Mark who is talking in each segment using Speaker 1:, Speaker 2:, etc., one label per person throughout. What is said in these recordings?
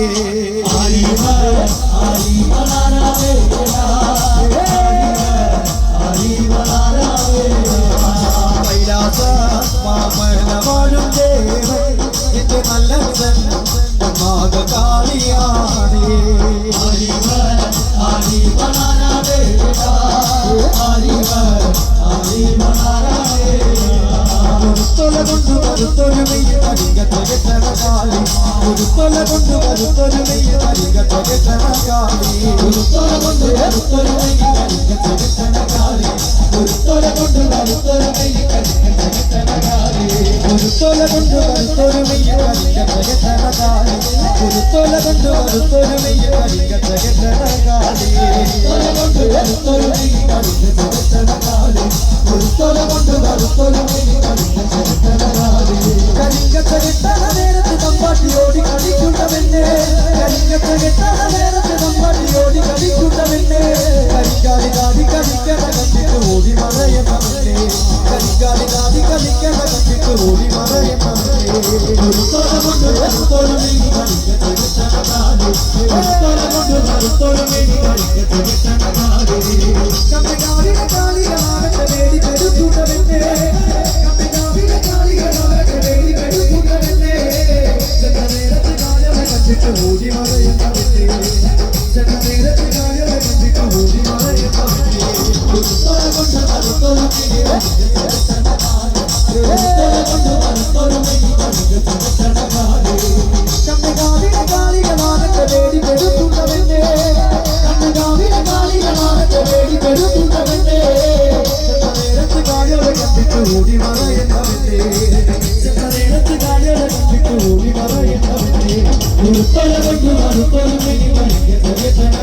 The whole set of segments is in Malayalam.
Speaker 1: here. മെയ്യ കരിങ്കത്തകെട്ടണ ഒരു കുരുത്തൊല കൊണ്ട് കരുത്തൊരു മെയ്യ കരിങ്കത്തകെട്ടണ കാളി കുരുത്തൊല കൊണ്ട് കരുത്തൊരു മെയ്യ കരിങ്കത്തകെട്ടണ കാളി കുരുത്തൊല കൊണ്ട് കരുത്തൊരു മെയ്യ കരിങ്കത്തകെട്ടണ കാളി കുരുത്തൊല കൊണ്ട് കരുത്തൊരു മെയ്യ കരിങ്കത്തകെട്ടണ കാളി കുരുത്തൊല കൊണ്ട് കരിങ്കത്തകെട്ടണ കാളി കുരുത്തൊല കൊണ്ട് കരിങ്കാലി കാതി കളിക്കണ കണ്ടിട്ട് ഓടി മറയുന്നവന്റെ കുരുത്തോല കൊണ്ട് കരുത്തോല മെയ്യ കരിങ്കത്തകെട്ടണ കാളി കുരുത്തോല കൊണ്ട് കരുത്തോല മെയ്യ കരിങ്കത്തകെട്ടണ കാളി കമ്പികാവിലെ കാളികളാകട്ടെ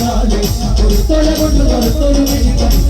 Speaker 1: കാളി കുരുത്തോല കൊണ്ട് കരുത്തോല മെയ്യ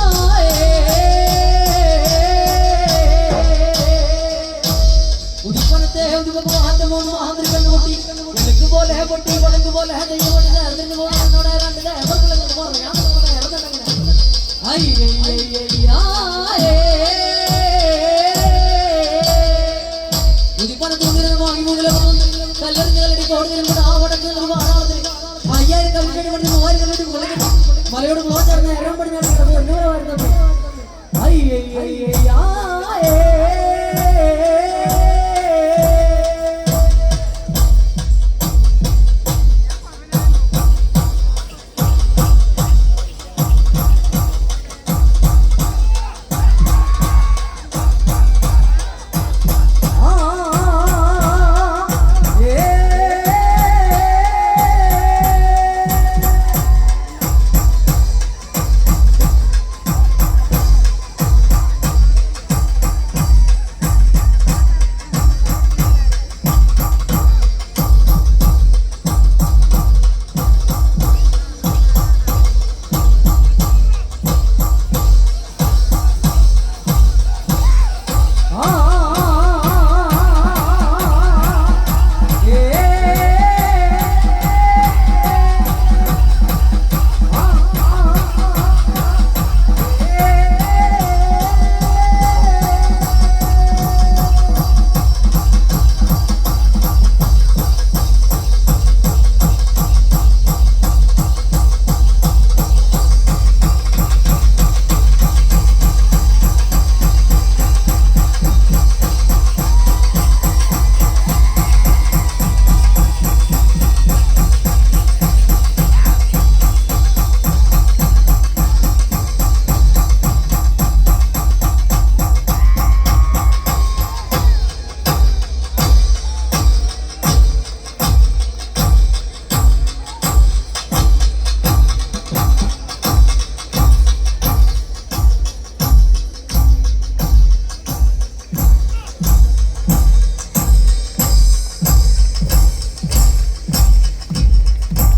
Speaker 2: ഉടുക്ക് പോലെ പൊട്ടി ഉടക്ക് പോലെ ദൈവം കൊണ്ട് ചേർന്നിട്ട് പോലെ എന്നോട് രണ്ട് എവർക്കുള്ള കൊണ്ട് ഞാൻ പോലെ ഇറന്നിട്ടങ്ങനെ ഉദിപ്പന തൂങ്ങിരുന്ന് വാങ്ങി മുതലേ കല്ലെറിഞ്ഞ് കല്ലടി കോടതിയിൽ കൂടെ ആ വടക്ക് ഒരു വാറാളത്തിന് അയ്യായിരം കല്ലിട്ടടി പണി മൂവായിരം കല്ലിട്ട് കൊള്ളിക്കുന്നു മലയോട് ക്ലോസ് ചേർന്ന് എരം പടിഞ്ഞാണ് എന്നോട് വരുന്നത് അയ്യയ്യയ്യായേ